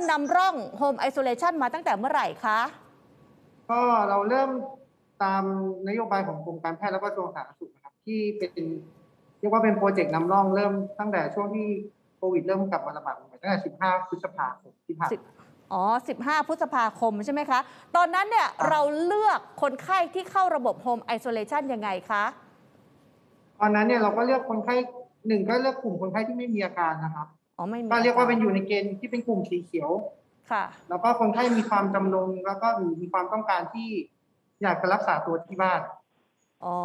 มนำร่อง Home Isolation มาตั้งแต่เมื่อไหร่คะ ก็เราเริ่มตามนโยบายของกรมการแพทย์แล้วก็กระทรวงสาธารณสุขนะครับที่เป็นเรียกว่าเป็นโปรเจกต์นำร่องเริ่มตั้งแต่ช่วงที่โควิดเริ่มกลับมาระบาดใหม่ตั้งแต่ 15 พฤษภาคมที่ผ่านสิบอ๋อ 15 พฤษภาคมใช่ไหมคะ ตอนนั้นเนี่ยครับเราเลือกคนไข้ที่เข้าระบบ Home Isolation ยังไงคะ ตอนนั้นเนี่ยเราก็เลือกคนไข้หนึ่งก็เลือกกลุ่มคนไข้ที่ไม่มีอาการนะครับ อ๋อไม่มีก็เรียกว่าเป็นอยู่ในเกณฑ์ที่เป็นกลุ่มสีเขียวค่ะ แล้วก็คนไข้มีความจำนงแล้วก็มีความต้องการที่อยากจะรักษาตัวที่บ้านอ๋อ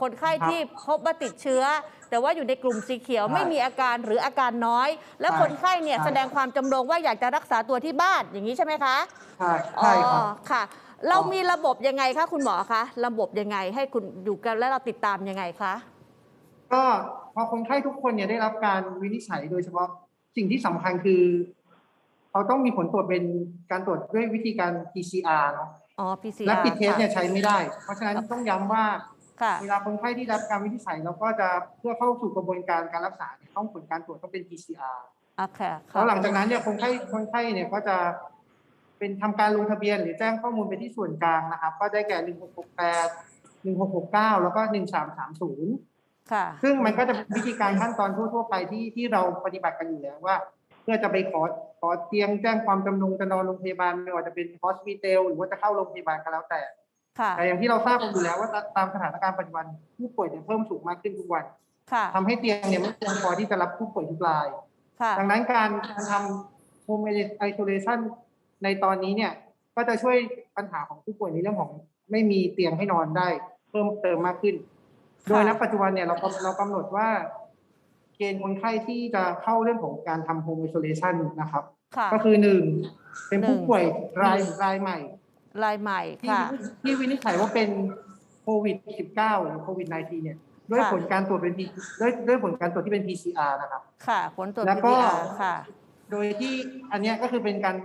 คนไข้ครับที่พบว่าติดเชื้อ แต่ว่าอยู่ในกลุ่มสีเขียวใช่ไม่มีอาการหรืออาการน้อย แล้วใช่คนไข้เนี่ยใช่แสดงความจำนงว่าอยากจะรักษาตัวที่บ้านอย่างนี้ใช่ไหมคะใช่ใช่ครับอ๋อค่ะ เรามีระบบยังไงคะคุณหมอคะระบบยังไงให้คุณอยู่กันแล้วเราติดตามยังไงคะก็พอคนไข้ทุกคนเนี่ยได้รับการวินิจฉัยโดยเฉพาะ สิ่งที่สำคัญคือเขาต้องมีผลตรวจเป็นการตรวจด้วยวิธีการ PCR เนาะอ๋อ PCR และปิดเทสเนี่ยค่ะใช้ไม่ได้ เพราะฉะนั้นต้องย้ำว่าค่ะเวลาคนไข้ที่รับการวินิจฉัยเราก็จะเพื่อเข้าสู่กระบวนการการรักษาเนี่ยต้องผลการตรวจต้องเป็น PCR อะค่ะแล้วหลังจากนั้นเนี่ยคนไข้คนไข้เนี่ยก็จะเป็นทำการลงทะเบียนหรือแจ้งข้อมูลไปที่ส่วนกลางนะครับ ก็ได้แก่1668 1669แล้วก็1330ค่ะ ซึ่งมันก็จะเป็นวิธีการขั้นตอนทั่วๆไปที่ที่เราปฏิบัติกันอยู่แล้วว่า เพื่อจะไปขอขอเตียงแจ้งความจำนงจะนอนโรงพยาบาลไม่ว่าจะเป็นฮอสพิทอลหรือว่าจะเข้าโรงพยาบาลก็แล้วแต่ค่ะแต่อย่างที่เราทราบกันอยู่แล้วว่าตามสถานการณ์ปัจจุบันผู้ป่วยเนี่ยเพิ่มสูงมากขึ้นทุกวันค่ะทำให้เตียงเนี่ยไม่เพียงพอที่จะรับผู้ป่วยทุกรายค่ะดังนั้นการการทำโฮมไอโซเลชันในตอนนี้เนี่ยก็จะช่วยปัญหาของผู้ป่วยในเรื่องของไม่มีเตียงให้นอนได้ เพิ่มเติมมากขึ้น โดยณปัจจุบันเนี่ยเรากำเรากำหนดว่า เกณฑ์คนไข้ที่จะเข้าเรื่องของการทำโฮมไอโซเลชันนะครับค่ะก็คือหนึ่งเป็นผู้หนึ่งป่วยรายรายใหม่ รายใหม่ที่ค่ะที่วินิจฉัยว่าเป็นโควิด -19 หรือโควิด -19 เนี่ยด้วยค่ะผลการตรวจเป็น P- ด้วยด้วยผลการตรวจที่เป็น PCR นะครับ ค่ะ ผลตรวจแล้วก็ PCR ค่ะ โดยที่อันเนี้ยก็คือเป็นการ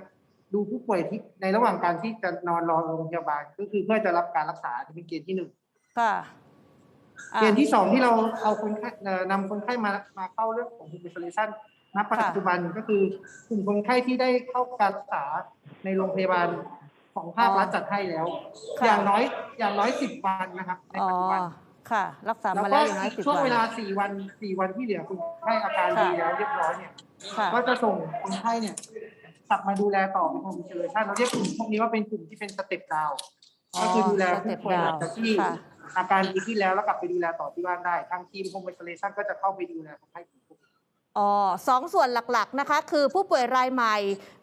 ดูผู้ป่วยที่ในระหว่างการที่จะนอนรอโรงพยาบาล ก็คือเพื่อจะรับการรักษาที่เป็นเกณฑ์ที่หนึ่งค่ะอะ เกณฑ์ที่สองที่เราเอาคนไข้เอ่อนำคนไข้มามาเข้าเรื่องของ h o m e isolation ณปัจจุบันก็คือกลุ่มคนไข้ที่ได้เข้าการรักษาในโรงพยาบาลของภาครัฐจัดให้แล้วค่ะอย่างน้อยอย่างน้อยสิบวันนะครับในอ๋อปัจจุบันค่ะ รักษาแล้วมาก็แล้วอย่างน้อยอีกสิบช่วงวันเวลาสี่วันสี่วันที่เหลือคนไข้อาการดีแล้วเรียบร้อยเนี่ยค่ะก็จะส่งคนไข้เนี่ยกลับมาดูแลต่อเป็นโฮม i ิ l เลชันเราเรียกกลุ่มพวกนี้ว่าเป็นกลุ่มที่เป็นสเต็ปดาวอ๋อก็คือดูแลสเต็ผู้ปป่วยดาวหลังจากที่ค่ะ อาการดีขึ้นแล้วแล้วกลับไปดูแลต่อที่บ้านได้ทางทีมโฮม i ิ l เลชันก็จะเข้าไปดูแลคนไข้กลุ่มพวกนี้อ๋อสองส่วนหลักๆนะคะ คือผู้ป่วยรายใหม่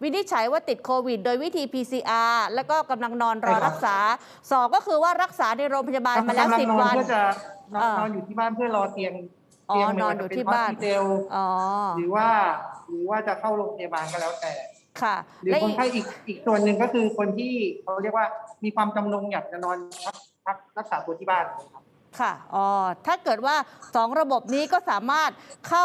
วินิจฉัยว่าติดโควิด โดยวิธี PCR แล้วก็กำลังนอนรอใช่ครับรักษาสองก็คือว่ารักษาในโรงพยาบาลมาแล้วกำงสิบนอนวันเพื่อจะนอนอ่านนอนอยู่ที่บ้านเพื่อรอเตียงอ๋อเตียงนอนอยู่ที่บ้านเตลอ๋อหรือว่าหรือว่าจะเข้าโรงพยาบาลก็แล้วแต่ค่ะหรือและคนอีกไข้อีกอีกส่วนหนึ่งก็คือคนที่เขาเรียกว่ามีความจำนงอยากจะนอนพักพัก รักษาตัวที่บ้านครับ ค่ะ อ๋อ ถ้าเกิดว่าสองระบบนี้ก็สามารถเข้า